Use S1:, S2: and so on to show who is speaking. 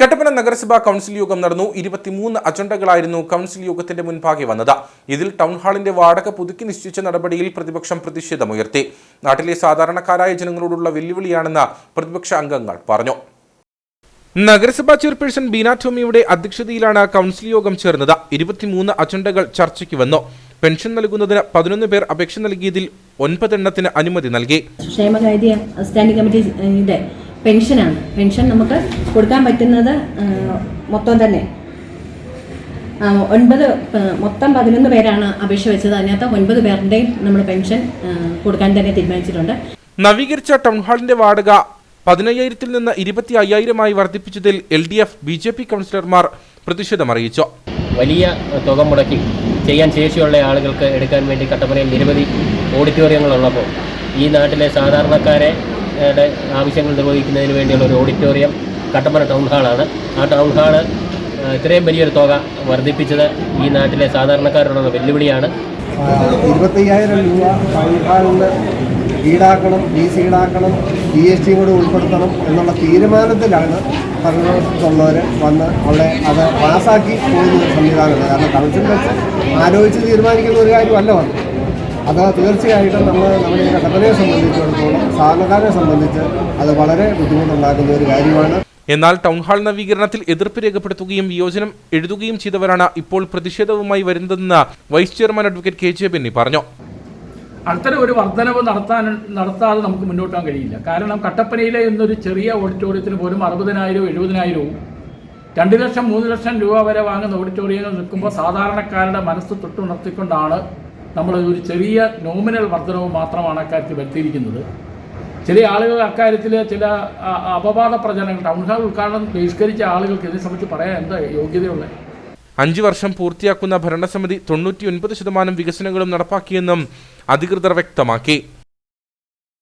S1: കട്ടപ്പന നഗരസഭാ കൗൺസിൽ യോഗം നടന്നു. ഇരുപത്തിമൂന്ന് അജണ്ടകളായിരുന്നു കൗൺസിൽ യോഗത്തിന്റെ മുൻപാകെ വന്നത്. ഇതിൽ ടൗൺ ഹാളിന്റെ വാടക പുതുക്കി നിശ്ചയിച്ച നടപടിയിൽ പ്രതിപക്ഷം പ്രതിഷേധമുയർത്തി. നാട്ടിലെ സാധാരണക്കാരായ ജനങ്ങളോടുള്ള വെല്ലുവിളിയാണെന്ന് പ്രതിപക്ഷ അംഗങ്ങൾ പറഞ്ഞു. നഗരസഭാ ചെയർപേഴ്സൺ ബീന ടോമിയുടെ അധ്യക്ഷതയിലാണ് കൗൺസിൽ യോഗം ചേർന്നത്. ഇരുപത്തിമൂന്ന് അജണ്ടകൾ ചർച്ചയ്ക്ക് വന്നു. പെൻഷൻ നൽകുന്നതിന് പതിനൊന്ന് പേർ അപേക്ഷ നൽകിയതിൽ ഒൻപതെണ്ണത്തിന് അനുമതി നൽകി.
S2: ക്ഷേമകാര്യ സ്റ്റാൻഡിംഗ് കമ്മിറ്റി ഇതിന്റെ പെൻഷനാണ്. പെൻഷൻ നമുക്ക് കൊടുക്കാൻ പറ്റുന്നത് മൊത്തം തന്നെ. ഒൻപത് മൊത്തം പതിനൊന്ന് പേരാണ് അപേക്ഷ വെച്ചത്. അതിനകത്ത് ഒൻപത് പേരുടെയും നമ്മൾ പെൻഷൻ കൊടുക്കാൻ തന്നെ തീരുമാനിച്ചിട്ടുണ്ട്.
S1: നവീകരിച്ച ടൗൺ ഹാളിന്റെ വാടക പതിനയ്യായിരത്തിൽ നിന്ന് ഇരുപത്തി അയ്യായിരമായി വർദ്ധിപ്പിച്ചതിൽ L D F B J P കൗൺസിലർമാർ പ്രതിഷേധമറിയിച്ചു
S3: വലിയ തുക മുടക്കി ചെയ്യാൻ ശേഷിയുള്ള ആളുകൾക്ക് എടുക്കാൻ വേണ്ടി കട്ടപ്പനയിൽ നിരവധി ഓഡിറ്റോറിയങ്ങളുള്ളപ്പോൾ ഈ നാട്ടിലെ സാധാരണക്കാരെ ടെ ആവശ്യങ്ങൾ നിർവഹിക്കുന്നതിന് വേണ്ടിയുള്ള ഒരു ഓഡിറ്റോറിയം കട്ടപ്പന ടൗൺ ഹാളാണ് ആ ടൗൺ ഹാൾ ഇത്രയും വലിയൊരു തുക വർദ്ധിപ്പിച്ചത് ഈ നാട്ടിലെ സാധാരണക്കാരോടുള്ള വെല്ലുവിളിയാണ്.
S4: ഇരുപത്തയ്യായിരം രൂപ ടൗൺ ഈടാക്കണം ഡി സി ഈടാക്കണം ജി എസ് ടി കൂടെ ഉൾപ്പെടുത്തണം എന്നുള്ള തീരുമാനത്തിലാണ് ഭരണത്തുള്ളവർ വന്ന് അവിടെ അത് പാസ്സാക്കി പോകുന്ന ഒരു കാരണം കൗൺസിൽ വെച്ച് ആലോചിച്ച് തീരുമാനിക്കുന്ന ഒരു കാര്യമല്ല വന്നത് അത് തീർച്ചയായിട്ടും നമ്മൾ നമ്മുടെ ഈ കട്ടപ്പനയെ സംബന്ധിച്ചിടത്തോളം സാധാരണക്കാരെ സംബന്ധിച്ച് അത് വളരെ ബുദ്ധിമുട്ടുണ്ടാക്കുന്ന ഒരു കാര്യമാണ്.
S1: എന്നാൽ ടൗൺ ഹാൾ നവീകരണത്തിൽ എതിർപ്പ് രേഖപ്പെടുത്തുകയും വിയോജനം എഴുതുകയും ചെയ്തവരാണ് ഇപ്പോൾ പ്രതിഷേധവുമായി വരുന്നതെന്ന് vice chairman advocate K J Benny പറഞ്ഞു.
S5: അത്തരം ഒരു വർധനവ് നടത്താൻ നടത്താതെ നമുക്ക് മുന്നോട്ട് പോകാൻ കഴിയില്ല. കാരണം കട്ടപ്പനയിലെ എന്നൊരു ചെറിയ ഓഡിറ്റോറിയത്തിന് പോലും അറുപതിനായിരവും എഴുപതിനായിരവും രണ്ട് ലക്ഷം മൂന്ന് ലക്ഷം രൂപ വരെ വാങ്ങുന്ന ഓഡിറ്റോറിയങ്ങൾ നിൽക്കുമ്പോൾ സാധാരണക്കാരുടെ മനസ്സ് തൊട്ടുണർത്തിക്കൊണ്ടാണ് നമ്മൾ ഒരു ചെറിയ നോമിനൽ വർധനവ് മാത്രമാണ് അക്കാര്യത്തിൽ വരുത്തിയിരിക്കുന്നത്. ചില ആളുകൾ അക്കാര്യത്തിൽ ചില അപവാദ പ്രചരണങ്ങൾ ടൗൺ ഹാൾ ഉദ്ഘാടനം ബഹിഷ്കരിച്ച ആളുകൾക്ക് ഇതിനെ സംബന്ധിച്ച് പറയാൻ എന്താ യോഗ്യതയുള്ളത്
S1: അഞ്ചു വർഷം പൂർത്തിയാക്കുന്ന ഭരണസമിതി തൊണ്ണൂറ്റിയൊൻപത് ശതമാനം വികസനങ്ങളും നടപ്പാക്കിയെന്നും അധികൃതർ വ്യക്തമാക്കി.